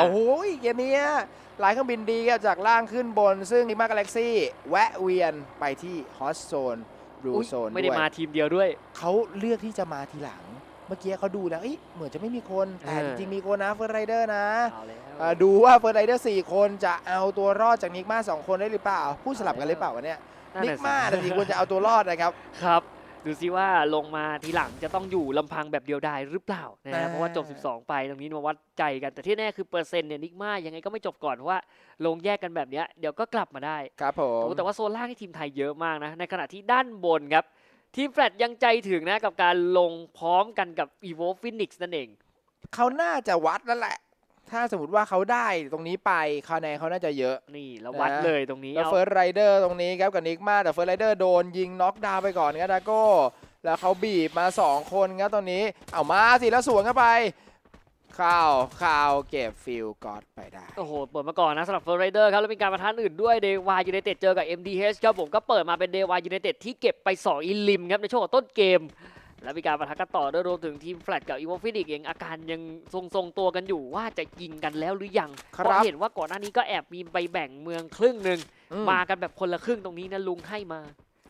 โอ้โหเกมนี้หลายเครื่องบินดีครับจากล่างขึ้นบน ซึ่งนิมากาแล็กซี่แวะเวียนไปที่ฮอสโซนบลูอุ๊ยโซนไม่ได้ด้วยมาทีมเดียวด้วย เขาเลือกที่จะมาทีหลัง เมื่อกี้เขาดูแล้วเอ้ยเหมือนจะไม่มีคน แต่เออจริงๆมีคนนะเฟิร์สไรเดอร์นะเอาแล้วอ่าดูว่าเฟิร์สไรเดอร์สี่คนจะเอาตัวรอดจากนิกมาสองคนได้หรือเปล่าพูดสลับกันหรือเปล่าวะเนี่ยนั่นนิน่ะกสิมาแต่สิควรจะเอาตัวรอดนะครับ ครับ ดูซิว่าลงมาทีหลังจะต้องอยู่ลำพังแบบเดียวดายหรือเปล่านะฮะอ่าเพราะว่าจบ 12 ไปตรงนี้มาวัดใจกันแต่ที่แน่คือเปอร์เซ็นต์เนี่ยนิกมายังไงก็ไม่จบก่อนเพราะว่าลงแยกกันแบบเนี้ยเดี๋ยวก็กลับมาได้ครับผมโอ้แต่ว่าโซนล่างที่ทีมไทยเยอะมากนะในขณะที่ด้านบนครับทีมแฟลตยังใจถึงนะกับการลงพร้อมกันกับ evo phoenix นั่นเองเขาน่าจะวัดแล้วแหละ ถ้าสมมติว่าเขาได้ตรงนี้ไปคะแนนเขาน่าจะเยอะนี่แล้ววัดนะเลยตรงนี้แล้วเอาเฟิร์สไรเดอร์ตรงนี้ครับกับนิกมาแต่เฟิร์สไรเดอร์โดนยิงน็อกดาวน์ไปก่อนครับดาโก้แล้วเขาบีบมา 2 คนครับตอนนี้ เอามาสิแล้วสวนเข้าไปข่าวข่าวเก็บฟิลกอดไปได้ โอ้โห เปิดมาก่อนนะสำหรับเฟอร์ไรเดอร์ครับ แล้วมีการประทานอื่นด้วยเดวายูไนเต็ดเจอกับ MDH ครับผมก็เปิดมาเป็นเดวายูไนเต็ดที่เก็บไป 2 อิลิมครับ ในช่วงของต้นเกม แล้วมีการประทะกันต่อด้วยรวมถึงทีมแฟลตกับอีโวฟินิกเองอาการยังทรงๆตัวกันอยู่ว่าจะยิงกันแล้วหรือยังครับเพราะเห็นว่าก่อนหน้านี้ก็แอบมีไปแบ่งเมืองครึ่งหนึ่งอืมากันแบบคนละครึ่งตรงนี้นะลุงให้มา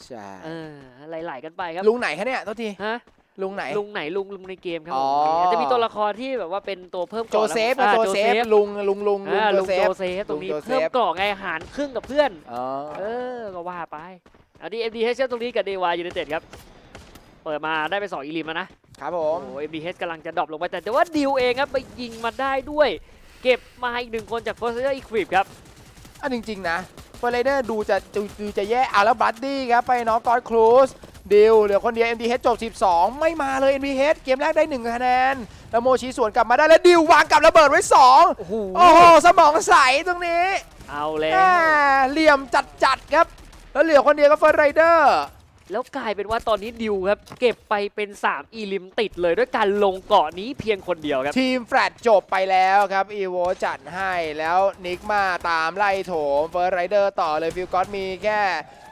ใช่เออไหลๆกันไปครับลุงไหนคะเนี่ยโทษทีฮะลุงไหนลุงไหนลุงลุงในเกมครับอ๋ผอมอาจจะมีตัวละครที่แบบว่าเป็นตัวเพิ่มโจกาะเซฟอ่าโจเซฟลุงลุงลุงลุงอ่าโจลุงเซโจฟเซฟตรงนี้ลุงโจเซฟเพิ่มกรอกไงหารครึ่งกับเพื่อนอ๋อเออก็ว่าไปอันนี้ MDH ตรงนี้กับเดวายูไนเต็ดครับ เปิดมาได้ไป2อีลิมแล้วนะครับผโอ้ม โห MDH กำลังจะดรอปลงไปแต่แต่ว่าดิวเองครับไปยิงมาได้ด้วย เก็บมาอีกหนึ่งคนจาก First Player Equip ครับอะจริงๆนะเฟอร์ไรเดอร์ดูจะดูดูจะแย่อะแล้วบัตตี้ครับไปน้องกอดครูซดิวเหลือคนเดียว MDH จบ 12 ไม่มาเลย MDH เกมแรกได้1คะแนน แล้วโมชีสวนกลับมาได้แล้วดิววางกับระเบิดไว้ 2 โอ้โหโอ้โห สมองใสตรงนี้เอาแล้วแหมเหลี่ยมจัดๆครับ แล้วเหลือคนเดียวก็เฟอร์ไรเดอร์ แล้วกลายเป็นว่าตอนนี้ดิวครับ เก็บไปเป็น 3 อีลิมติดเลยด้วยการลงเกาะนี้เพียงคนเดียวครับ ทีมแฟลตจบไปแล้วครับ อีโวจัดให้แล้วนิกมาตามไล่โถมเฟิร์สไรเดอร์ต่อเลยฟิลก็อตมีแค่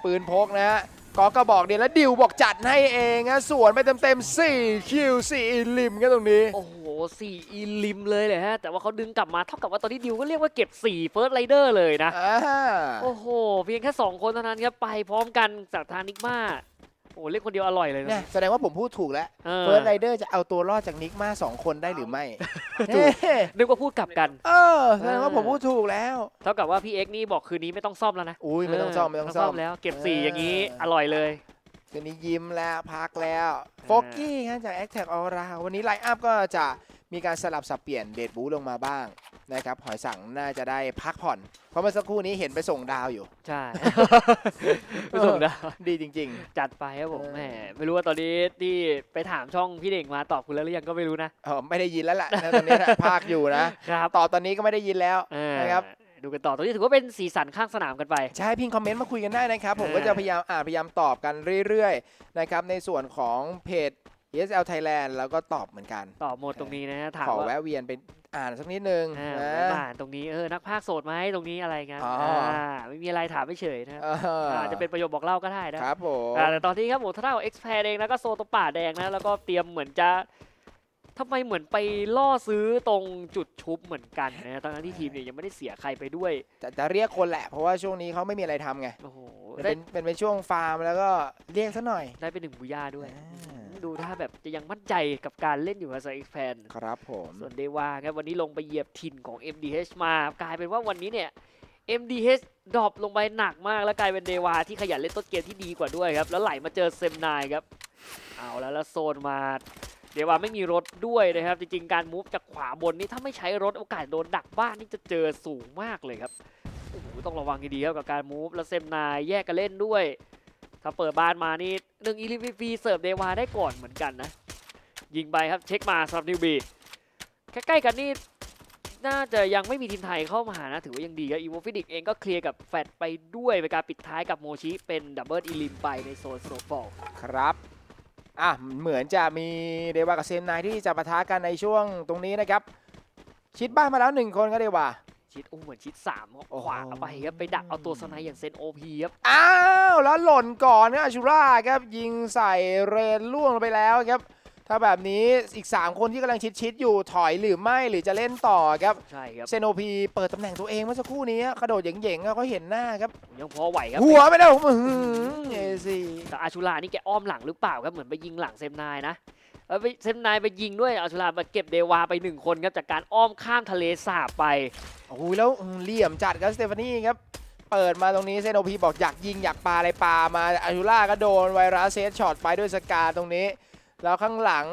ปืนพกนะฮะก็ก็บอกเดียวแล้วดิวบอกจัดให้เองนะสวนไปเต็มๆ4คิว4ลิมกันตรงนี้ โอ้โห สี่อีลิมเลยเลยฮะ แต่ว่าเขาดึงกลับมาเท่ากับว่าตอนนี้ดิวก็เรียกว่าเก็บ4 First Rider เลยนะอ่าโอ้โห เพียงแค่ 2 คนเท่านั้นครับ ไปพร้อมกันจากทางนิกมาโอ้โหเล่นคนเดียวอร่อยเลยเนี่ยนะ แสดงว่าผมพูดถูกแล้วเออเฟิร์สไรเดอร์จะเอาตัวรอดจากนิกมาสองคนได้หรือไม่ถูกเฮ้นึกว่าพูดกลับกัน เออแสดงว่าผมพูดถูกแล้ว เท่ากับว่าพี่เอ็กซ์นี่บอกคืนนี้ไม่ต้องซ่อมแล้วนะ อุ้ยไม่ต้องซ่อมไม่ต้องซ่อมแล้ว เก็บเออ4อย่างนี้อร่อยเลยคืนนี้ยิ้มแล้วพักแล้วโฟกกี้ครับจาก a อ t แทกออราวันนี้ไลน์อัพก็จะ มีการสลับสับเปลี่ยนเดดบูลงมาบ้างนะครับหอยสังน่าจะได้พักผ่อน เพราะเมื่อสักครู่นี้เห็นไปส่งดาวอยู่ ใช่ ไปส่งดาวดีจริง จัดไปครับผมเออแหมไม่รู้ว่าตอนนี้ที่ไปถามช่องพี่เด่งมาตอบคุณแล้วหรือยังก็ไม่รู้นะๆเออไม่ได้ยินแล้วแหละนะตอนนี้นะภาคอยู่นะครับตอบตอนนี้ก็ไม่ได้ยินแล้วเออนะครับ ดูกันต่อตรงนี้ถือว่าเป็นสีสันข้างสนามกันไป ใช่พิมพ์คอมเมนต์มาคุยกันได้นะครับ ผมเออก็จะพยายามอ่านพยายามตอบกันเรื่อยๆนะครับในส่วนของเพจ ESL Thailand แล้วก็ตอบเหมือนกัน ตอบหมดตรงนี้นะฮะถามขอว่าแวะเวียนไปอ่านสักนิดนึงอ่านะแวะมาอ่านตรงนี้เออนักพากย์โสดไหมตรงนี้อะไรกันอ๋ออ่าไม่มีอะไรถามไม่เฉยนะครับเออออาจจะเป็นประโยคบอกเล่าก็ได้นะ ครับผม อ่าแต่ตอนนี้ครับผมท่าของ X p a เองนะก็โซตัวป่าแดงนะ แล้วก็เตรียมเหมือนจะทำไมเหมือนไปล่อซื้อตรงจุดชุบเหมือนกันนะตอนนั้นที่ทีมเนี่ยยังไม่ได้เสียใครไปด้วย จะจะเรียกคนแหละ เพราะว่าช่วงนี้เขาไม่มีอะไรทำไงโอ้โหเป็ได้นเป็นเป็นช่วงฟาร์มแล้วก็เรียกซะหน่อยได้ไปหนึ่งบูย่าด้วย อ่า ดูถ้าแบบจะยังมั่นใจกับการเล่นอยู่กับไซแฟนครับผมส่วนเดวาครับวันนี้ลงไปเหยียบถิ่นของ MDH มากลายเป็นว่าวันนี้เนี่ย MDH ดรอปลงไปหนักมากแล้วกลายเป็นเดวาที่ขยันเล่นต้นเกมที่ดีกว่าด้วยครับแล้วไหลมาเจอเซมนายครับเอาแล้วแล้วโซนมาเดวาไม่มีรถด้วยนะครับ จริงๆ การมูฟจากขวาบนนี่ถ้าไม่ใช้รถโอกาสโดนดักบ้านนี่จะเจอสูงมากเลยครับโอ้โหต้องระวังดีๆครับกับการมูฟแล้วเซมนายแยกกันเล่นด้วย ถ้าเปิดบ้านมานี่หนึ่งอีลิฟรีเสิร์ฟเดวาได้ก่อนเหมือนกันนะ ยิงไปครับเช็คมาสำหรับนิวบีใกล้ๆกันนี่น่าจะยังไม่มีทีมไทยเข้ามานะ ถือว่ายังดีครับอีโวฟิดิกเองก็เคลียร์กับแฟดไปด้วยเป็นการปิดท้ายกับโมชิเป็นดับเบิลอีลิมไปในโซนสโนว์ฟอลครับอะเหมือนจะมีเดวากับเซมนายที่จะปะทะกันในช่วงตรงนี้นะครับ ชิดบ้านมาแล้วหนึ่งคนก็เดวา ชิดโอ้เหมือนชิดสามโอ้โหขวาไปครับไปดักเอาตัวสไนด์อย่างเซนโอพีครับอ้าวแล้วหล่นก่อนนะอาชูราครับยิงใส่เรนล่วงลงไปแล้วครับ ถ้าแบบนี้อีก 3 คนที่กำลังชิดๆอยู่ถอยหรือไม่หรือจะเล่นต่อครับใช่ครับเซโนพีเปิดตำแหน่งตัวเองเมื่อสักครู่นี้กระโดดเหย่งๆอะก็เห็นหน้าครับยังพอไหวครับหัวไม่ได้ผมอื้อหือเอซีแต่อาชูรานี่แกอ้อมหลังหรือเปล่าครับเหมือนไปยิงหลังเซมนายนะ แล้วไปเซมนายไปยิงด้วยอาชูรามาเก็บเดวาไปหนึ่งคนครับจากการอ้อมข้ามทะเลสาบไป โอ้โหแล้วอืมเหลี่ยมจัดครับสเตฟานี่ครับเปิดมาตรงนี้เซโนพีบอกอยากยิงอยากปาอะไรปามาอายูล่าก็โดนไวรัสเซตช็อตไปด้วยสกาตรงนี้ แล้วข้างหลัง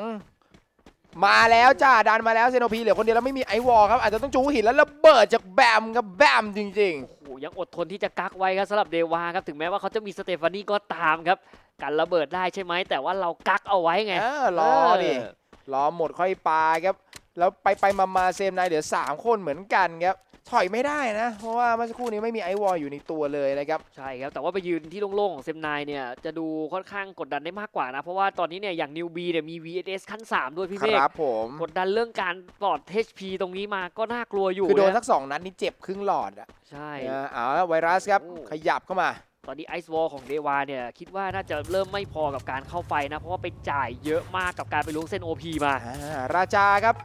มาแล้วจ้าดันมาแล้วเซโนพีเหลือคนเดียวแล้วไม่มีไอวอลครับอาจจะต้องจูหินแล้วระเบิดจากแบมกับแบมจริงโอ้โหยังอดทนที่จะกักไว้ครับสำหรับเดวาครับ ถึงแม้ว่าเขาจะมีสเตฟานี่ก็ตามครับ กันระเบิดได้ใช่ไหมแต่ว่าเรากักเอาไว้ๆไงเออรอดิเออรอหมดค่อยปาครับ แล้วไปไปมามาเซมนายเหลือ3คนเหมือนกันครับถอยไม่ได้นะ เพราะว่าเมื่อสักครู่นี้ไม่มีไอวอลอยู่ในตัวเลยนะครับ ใช่ครับ แต่ว่าไปยืนที่โล่งๆของเซมนายเนี่ยจะดูค่อนข้างกดดันได้มากกว่านะ เพราะว่าตอนนี้เนี่ยอย่างนิวบีเนี่ยมี VSS ขั้น 3 ด้วยพี่คเมฆรับผมกดดันเรื่องการปลอด HP ตรงนี้มาก็น่ากลัวอยู่คือโดนนะสักสองนัดนี่เจ็บครึ่งหลอดอะใช่เออเอาละไวรัสครับโอ้ขยับเข้ามา ตอนนี้ไอซ์วอลของเดวาเนี่ยคิดว่าน่าจะเริ่มไม่พอกับการเข้าไปนะ เพราะว่าไปจ่ายเยอะมากกับการไปล้วงเส้น OP มา อ่าราชาครับ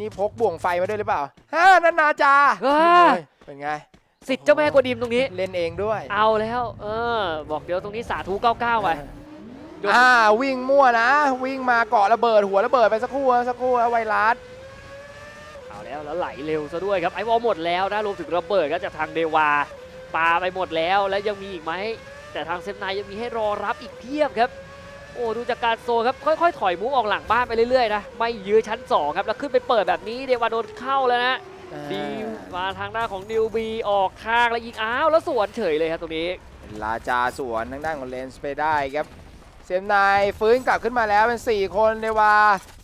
นี่พกบ่วงไฟมาด้วยหรือเปล่าฮ่านันนาจาอ่าเฮ้ยเป็นไง สิทธิ์เจ้าแม่กวนดิมตรงนี้ เล่นเองด้วยเอาแล้ว เออ บอกเดี๋ยวตรงนี้สาธุ99ไป ยก อ่าวิ่งมั่วนะ วิ่งมาเกาะระเบิดหัวระเบิดไปสักครู่สักครู่ไวรัสเอาแล้วแล้วไหลเร็วซะด้วยครับไอวอลหมดแล้วนะรวมถึงระเบิดก็จากทางเดวา ปาไปหมดแล้วแล้วยังมีอีกไหม แต่ทางเซฟนายยังมีให้รอรับอีกเพียบครับ โอ้ดูจากการโซนครับค่อยๆ ถอยมูฟออกหลังบ้านไปเรื่อยๆนะไม่ยื้อชั้นสองครับ แล้วขึ้นไปเปิดแบบนี้เดวาโดนเข้าแล้วนะดีมาทางด้านของดิวบีออกข้างแล้วยิงอ้าวแล้วสวนเฉยเลยครับตรงนี้ลาจาสวนทางด้านของเลนส์ไปได้ครับเซมนายฟื้นกลับขึ้นมาแล้วเป็น 4 คนเนว่า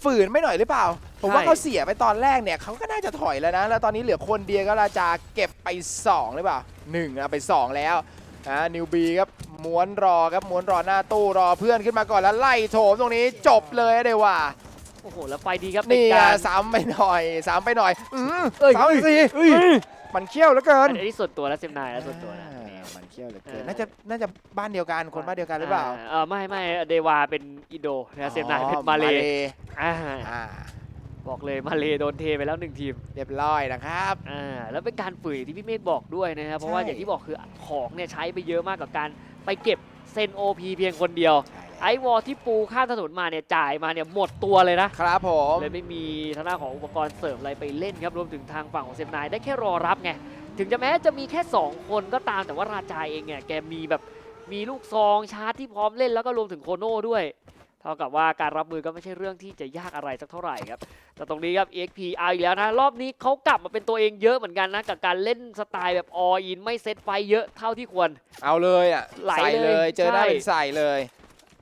ฝืนไม่หน่อยหรือเปล่า ผมว่าใช่เขาเสียไปตอนแรกเนี่ยเขาก็น่าจะถอยแล้วนะ แล้วตอนนี้เหลือคนเดียวก็ลาจาเก็บไป2หรือเปล่า1เอาไป 2 แล้วอ่านิวบีครับม้วนรอครับม้วนรอหน้าตู้รอเพื่อนขึ้นมาก่อนแล้วไล่โถมตรงนี้จบเลยเดว่าโอ้โหแล้วไฟดีครับนี่เป็อะการซ้ำไปหน่อยซ้ำไปหน่อยอืมเอ้ยสามสี่มันเขี้ยวเหลือเกิอันนนี้ส่วนตัวแล้วเซฟนายแล้วส่วนตัวนะอ่ามันเขี้ยวเหลือเกินเออน่าจะน่าจะบ้านเดียวกันคนบ้านเดียวกันหรือเปล่าเออไม่ไม่เดวาเป็นอินโดนะเซฟนายเป็นอ๋อมาเลอ่าอ่า บอกเลยมาเลโดนเทไปแล้วหนึ่งทีมเรียบร้อยนะครับ อ่าแล้วเป็นการฝืนที่พี่เมฆบอกด้วยนะครับเพราะว่าใช่อย่างที่บอกคือของเนี่ยใช้ไปเยอะมากกับการไปเก็บเซนโอพีเพียงคนเดียว ไอวอลที่ปูข้ามถนนมาเนี่ยจ่ายมาเนี่ยหมดตัวเลยนะครับผมเลยไม่มีทางด้านของอุปกรณ์เสริมอะไรไปเล่นครับรวมถึงทางฝั่งของเซฟนายได้แค่รอรับไงถึงจะแม้จะมีแค่ 2 คนก็ตามแต่ว่าราชาเองเนี่ยแกมีแบบมีลูกซองชาร์จที่พร้อมเล่นแล้วก็รวมถึงโคโน่ด้วย เท่ากับว่าการรับมือก็ไม่ใช่เรื่องที่จะยากอะไรสักเท่าไหร่ครับ แต่ตรงนี้ครับ EXP เอาอีกแล้วนะ รอบนี้เขากลับมาเป็นตัวเองเยอะเหมือนกันนะ กับการเล่นสไตล์แบบออินไม่เซตไฟเยอะเท่าที่ควร เอาเลยอะไหลใส่เลยเลย เจอได้ใช่เป็นใส่เลย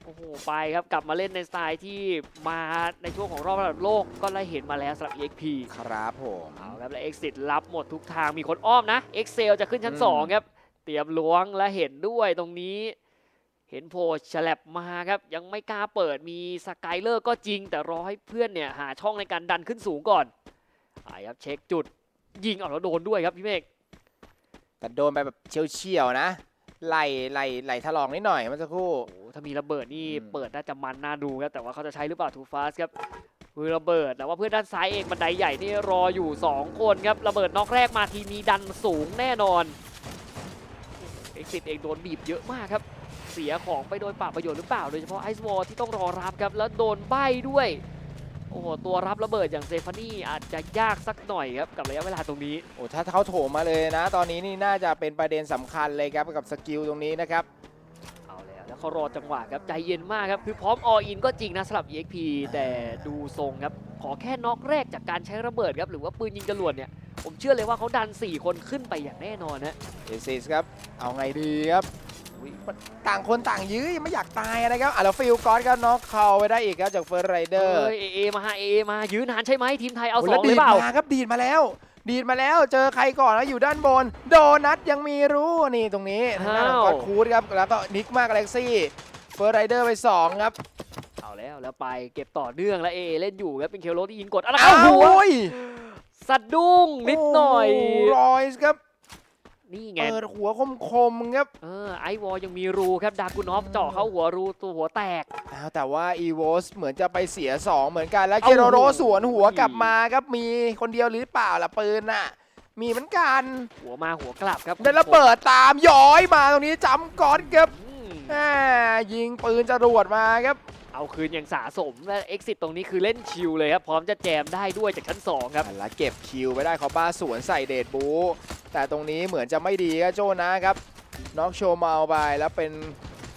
โอ้โห ไปครับ กลับมาเล่นในสไตล์ที่มาในช่วงของรอบระดับโลกก็ได้เห็นมาแล้วสำหรับ EXP ครับผมเอาครับแล้ว Exit รับหมดทุกทางมีคนอ้อมนะ Excel จะขึ้นชั้นอืม2ครับเตรียมล้วงและเห็นด้วยตรงนี้ เห็นโพฉลับมาครับ ยังไม่กล้าเปิดมีสกายเลอร์ก็จริง แต่รอให้เพื่อนเนี่ยหาช่องในการดันขึ้นสูงก่อนอ่าครับเช็คจุดยิงเอาแล้วโดนด้วยครับพี่เมฆแต่โดนไปแบบเฉียวๆนะไหลไหลไหลถลอกนิดหน่อยเมื่อสักครู่โอ้โหถ้ามีระเบิดนี่อืมเปิดน่าจะมันน่าดูครับแต่ว่าเขาจะใช้หรือเปล่าทูฟาสครับคือระเบิดแต่ว่าเพื่อนด้านซ้ายเองบันไดใหญ่นี่รออยู่ 2 คนครับระเบิดนอกแรกมาทีนี้ดันสูงแน่นอนเอ็กซิเองโดนบีบเยอะมากครับ เสียของไปโดยเปล่าประโยชน์หรือเปล่า โดยเฉพาะไอซ์วอลที่ต้องรอรับครับ แล้วโดนใบ้ด้วย โอ้โห ตัวรับระเบิดอย่างเซฟานี่อาจจะยากสักหน่อยครับ กับระยะเวลาตรงนี้ โอ้ถ้าเขาโถมมาเลยนะ ตอนนี้นี่น่าจะเป็นประเด็นสำคัญเลยครับกับสกิลตรงนี้นะครับ เอาแล้วแล้วเขารอจังหวะครับ ใจเย็นมากครับ คือพร้อมออินก็จริงนะสำหรับ EXP แต่ดูทรงครับ ขอแค่น็อกแรกจากการใช้ระเบิดครับ หรือว่าปืนยิงจรวดเนี่ย ผมเชื่อเลยว่าเขาดัน 4 คนขึ้นไปอย่างแน่นอนนะ เอซิสครับ เอาไงดีครับ อุ๊ยต่างคนต่างยื้อยังไม่อยากตายนะครับอะแล้วฟิลกอสก็น็อกเขาไปได้อีกครับจากเฟิร์สไรเดอร์เอ้ยเอเอมาฮะเอเอมา ยืนนานใช่ไหมทีมไทยเอาโอ้สแล้อวงหดีรืดอเปล่ามาครับดีดมาแล้ว ดีดมาแล้วเจอใครก่อนแล้วอยู่ด้านบน โดนัทยังมีรู้นี่ตรงนี้ทางด้านของกอดคูดครับแล้วก็นิกมากเล็กซี่เฟิร์สไรเดอร์ไปสองครับเอาแล้วแล้วไปเก็บต่อเนื่องแล้วเอเอเล่นอยู่ครับเป็นเคลโรที่ยิงกดอะไรอ้าวหัวโอ้ยสะดุ้งนิดหน่อยรอยส์ครับ นี่ไง เปิดหัวคมๆครับเออไอวอลยังมีรูครับดากุนอฟเจาะเข้าหัวรูตัวหัวแตก อ้าวแต่ว่าอีโวสเหมือนจะไปเสีย 2 เหมือนกันแล้วเอ้าเกโรโรสวนหัวกลับมาครับมีคนเดียวหรือเปล่าล่ะปืนน่ะ มีเหมือนกันหัวมาหัวกลับครับได้ระเบิดตามย้อยมาตรงนี้จำก้อนครับอืมแหม่ยิงปืนจรวดมาครับ เอาคืนอย่างสะสมและเอ็กซิตตรงนี้คือเล่นชิลเลยครับ พร้อมจะแจมได้ด้วยจากชั้น 2 ครับ แล้วเก็บคิวไปได้เขาบ้าสวนใส่เดดบู แต่ตรงนี้เหมือนจะไม่ดีครับโจนะครับน็อกโชว์เมาไปแล้วเป็น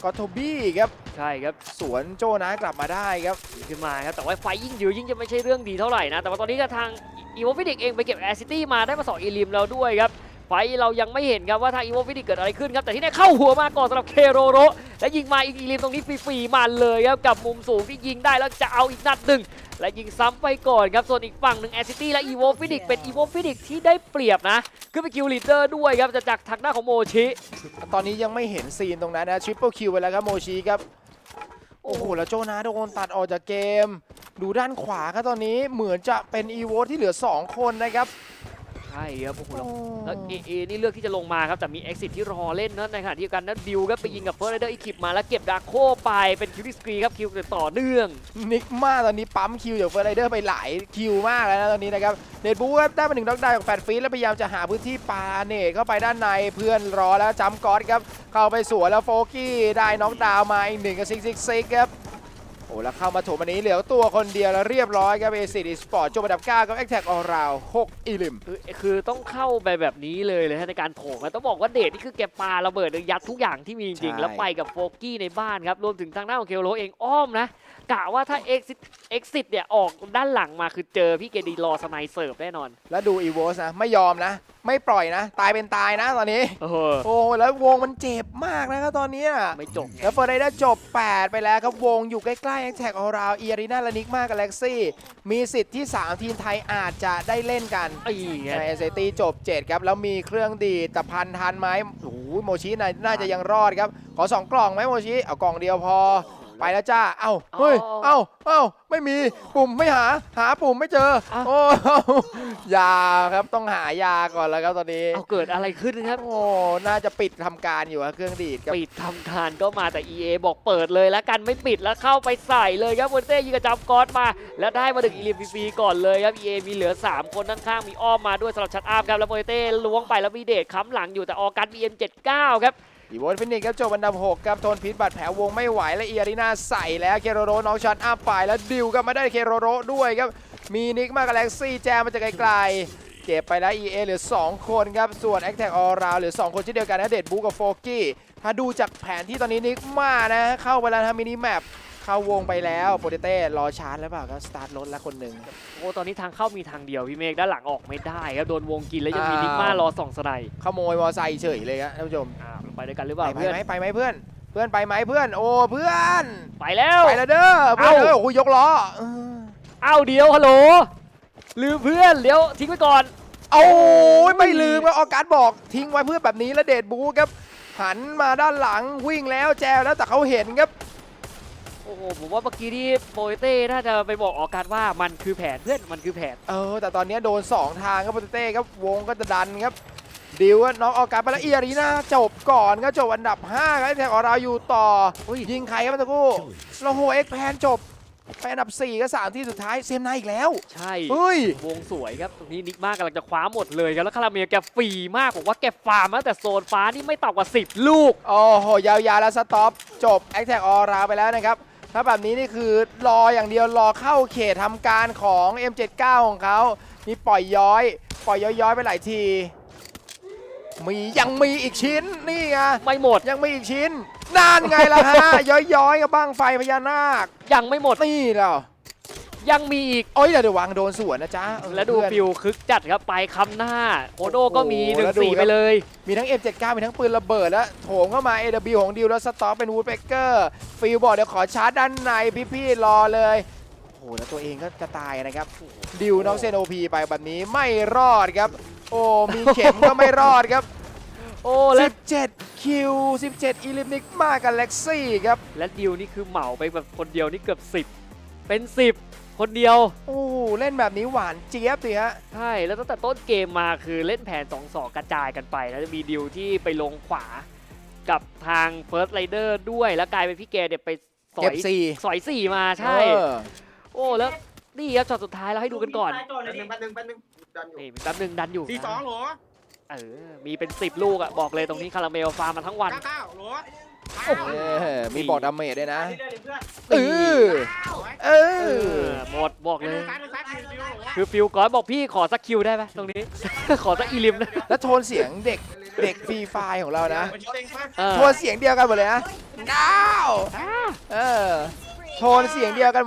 กอตโทบี้ครับใช่ครับสวนโจนะกลับมาได้ครับขึ้นมาครับแต่ว่าไฟยิ่งยื้อยิ่งจะไม่ใช่เรื่องดีเท่าไหร่นะแต่ว่าตอนนี้ก็ทางอีโวฟินิกเองไปเก็บแอซิตี้มาได้มาสองอีลิมแล้วด้วยครับไฟเรายังไม่เห็นครับว่าทางอีโวฟินิกเกิดอะไรขึ้นครับแต่ที่นี่เข้าหัวมาก่อนสำหรับเคโรโรและยิงมาอีกอีลิมตรงนี้ฟรีๆมาเลยครับกับมุมสูงที่ยิงได้แล้วจะเอาอีกนัดหนึ่ง และยิงซ้ำไปก่อนครับ ส่วนอีกฝั่งหนึ่งแอซิตี้และอีโวฟินิกเป็นอีโวฟินิกที่ได้เปรียบนะขึ้นไปคิวลีดเดอร์ด้วยครับจะจากทางหน้านของโมชิ ตอนนี้ยังไม่เห็นซีนตรงนั้นนะทริปเปิลคิวไปแล้วครับโมชิครับ โอ้โห แล้วโจนาโดนตัดออกจากเกม ดูด้านขวาครับตอนนี้เหมือนจะเป็นอีโวที่เหลือ 2 คนนะครับ ใช่ครับโอ้โหแล้วโอ้แล้วเอเอนี่เลือกที่จะลงมาครับแต่มี Exit ที่รอเล่นนะในขณะที่เดียวกันนะดิวก็ไปยิงกับเฟิร์สไรเดอร์อีคิปมาแล้วเก็บดาร์โคไปเป็นคิวดิสกรีครับคิวต่อเนื่อง นิกมาตอนนี้ปั๊มคิวจากเฟอร์ไรเดอร์ไปหลายคิวมากแล้วนะตอนนี้นะครับเดดบูครับได้มาหนึ่งด็อกได้จากแฟดฟีดแล้วพยายามจะหาพื้นที่ปาเนตเข้าไปด้านในเพื่อนรอแล้วจัมป์ก๊อตครับเข้าไปสวนแล้วโฟกี้ได้น็อกดาวน์มาอีกหนึ่งกับซิกซิกซิกครับ โอ้แล้วเข้ามาโถมอันนี้เหลือตัวคนเดียวแล้วเรียบร้อยครับเอซิดีสปอร์ตจบอันดับ 9 กับแอคแท็กออราว6อีลิม คือคือต้องเข้าไปแบบนี้เลยเลยฮะในการโถมนะต้องบอกว่าเดทนี่คือแกปาระเบิดยัดทุกอย่างที่มีจริง ใช่ๆแล้วไปกับโฟกี้ในบ้านครับ รวมถึงทางหน้าของเคโรเองอ้อมนะ กะว่าถ้า Exit Exit เนี่ยออกด้านหลังมาคือเจอพี่เกดีรอสไนเสิร์ฟแน่นอน แล้วดูอีโวสนะไม่ยอมนะไม่ปล่อยนะ ตายเป็นตายนะตอนนี้เออโอ้แล้ววงมันเจ็บมากนะครับตอนเนี้ยไม่จบไงแล้วเฟอร์ไดได้จบ 8 ไปแล้วครับวงอยู่ใกล้ๆแอคแท็กออราวเอียรีนาและนิกมากกับเล็กซี่มีสิทธิ์ที่ 3 ทีมไทยอาจจะได้เล่นกันไอ้ไงในเอเซตีจบ 7 ครับ แล้วมีเครื่องดีดแต่พันทันไหมโอ้โหโมชิน่าน่าจะยังรอดครับ ขอ 2 กล่องไหมโมชิเอากล่องเดียวพอ ไปแล้วจ้า เอ้า เฮ้ย เอ้า เอ้า ไม่มี ปุ่มไม่หา หาปุ่มไม่เจอ โอ้ยาครับ ต้องหายาก่อนแล้วครับตอนนี้ เอาเกิดอะไรขึ้นครับ โอ้ น่าจะปิดทำการอยู่ครับเครื่องดีดครับปิดทำการก็มาแต่ EA บอกเปิดเลยแล้วกันไม่ปิดแล้วเข้าไปใส่เลยครับเวนเต้ยิงกระจับกอสมา แล้วได้มาดึงอีลิมฟรีๆก่อนเลยครับ EA มีเหลือ 3 คนข้างๆมีอ้อมมาด้วยสำหรับชัดอัพครับแล้วเวนเต้ล้วงไปแล้วมีเดชค้ำหลังอยู่แต่ออกัน BM79 ครับ อีโวฟินิกครับจบอันดับ6ครับทนพิษบาดแผลวงไม่ไหวและเอียรีนาใส่แล้วเคโรโรน้องชันอัพไปแล้วดิวก็มาได้เคโรโรด้วยครับ มีนิกมากกับแล็กซี่แจมมาจากไกลๆเก็บไปแล้ว EA เหลือ 2 คนครับ ส่วน a c t a c All Round เหลือ 2 คนเช่นเดียวกันนะเดดบูกับโฟกี้ถ้าดูจากแผนที่ตอนนี้นิกมานะเข้าไปแล้วทำมินิแมปเข้าวงไปแล้วโปเตเต้รอชาร์จแล้วเปล่าก็สตาร์ทรถแล้วคนหนึ่งโอ้ตอนนี้ทางเข้ามีทางเดียวพี่เมฆด้านหลังออกไม่ได้ครับโดนวงกินแล้วยังมีอ้าวนิกมารอส่องสไนด์ขโมยมอไซค์เฉยเลยครับท่านผู้ชมอ้าว ไปด้วยกันหรือเปไปล่าไหมเพื่อนไปไหมเพื่อน เพื่อนไปไหมเพื่อน โอ้เพื่อน ไปแล้ว ไปแล้วเด้อเพื่อนเอ้า เอ้ยโอ้โหยกล้อเอออ้าวเดี๋ยวฮัลโหลลืมเพื่อนเดี๋ยวทิ้งไว้ก่อน โอ้ยไม่ลืมครับออกัสบอกทิ้งไว้เพื่อแบบนี้แล้วเดดบูครับ หันมาด้านหลังวิ่งแล้วแจวแล้วแต่เขาเห็นครับ โอ้โหผมว่าเมื่อกี้ที่โปเต้น่าจะไปบอกออกันว่ามันคือแผนเพื่อนมันคือแผน เออแต่ตอนนี้โดน 2 ทางครับโปเตเต้ครับวงก็จะดันครับ ดิวก็น้องออกัสไปแล้วเอียรีนาจบก่อนก็จบอันดับ5ครับแท็กออราอยู่ต่ออยยิงใครครับตะกู้เราโหเอ็กแพนจบไปอันดับ 4 ก็สามที่สุดท้ายเซมไนอีกแล้ว ใช่เฮ้ยวงสวยครับตรงนี้นิกมากกำลังจะคว้าหมดเลยครับแล้วคาราเมลแกฟรีมากผมว่าแกฟาร์มมาตั้งแต่โซนฟ้านี่ไม่ต่ำกว่า 10 ลูก โอ้โห ยาวๆ แล้วสต็อป จบ แอคแท็กออราไปแล้วนะครับ ถ้าแบบนี้นี่คือรออย่างเดียวรอเข้าเขตทำการของ M79 ของเขานี่ปล่อยย้อย ปล่อยย้อยๆไปหลายที มียังมีอีกชิ้นนี่ไงไม่หมดยังมีอีกชิ้นนานไงล่ะฮะ ย้อยๆกับบ้างไฟพญานาค ยังไม่หมดนี่เหรอยังมีอีกโอ้ยเดี๋ยวเดี๋ยววางโดนสวนนะจ๊ะเออและดูเพื่อนฟิลคึกจัดครับไปคำหน้าโคโดก็มีโอ้โหหนึ่แล้วงดูสี่ครับไปเลย มีทั้ง M79 มีทั้งปืนระเบิดแล้วโถมเข้ามา AW ของดิวแล้วสต็อปเป็นวูดเบเกอร์ฟิลบอกเดี๋ยวขอชาร์จด้านในพี่ๆรอเลยโอ้โหแล้วตัวเองก็จะตายนะครับดิวน้องเซนโอพีไปแบบนี้ไม่รอดครับ โอ้มีเข็มก็ไม่รอดครับ โอ้และ17 คิว 17 อีลิมิกมากับเล็กซี่ครับ และดิวนี่คือเหมาไปแบบคนเดียวนี่เกือบ 10 เป็น 10 คนเดียว โอ้โหเล่นแบบนี้หวานเจี๊ยบสิฮะ ใช่ แล้วตั้งแต่ต้นเกมมาคือเล่นแผน2-2 กระจายกันไป แล้วจะมีดิวที่ไปลงขวากับทาง First Rider ด้วย แล้วกลายเป็นพี่แกเนี่ยไปสอเก็ยบสี่สอยสี่มาใช่เออโอ้แล้วนี่ครับช็อตสุดท้ายเราให้ดูกันก่อนแป๊บนึงแป๊บนึงแป๊บนึง ดันอยู่นี่แป๊บนึงดันอยู่สี่สองโหลเออมีเป็น 10 ลูกอะบอกเลยตรงนี้คาราเมลฟาร์มมาทั้งวัน เก้าเก้าโหลเออมีบอกดาเมจด้วยนะเรื่อยๆเพื่อนเออเอเออ อหมดบอกไปเลดูย ซ้ายดูซ้ายดูโหลคือฟิลก้อนบอกพี่ขอสักคิวได้ไหมตรงนี้ ขอสักอีลิมนะแล้วโทนเสียงเด็กเด็กฟรีไฟล์ของเรานะ มันเต็งปะเออ โทนเสียงเดียวกันหมดเลยนะดาวเออ โทนเสียงเดียวกัน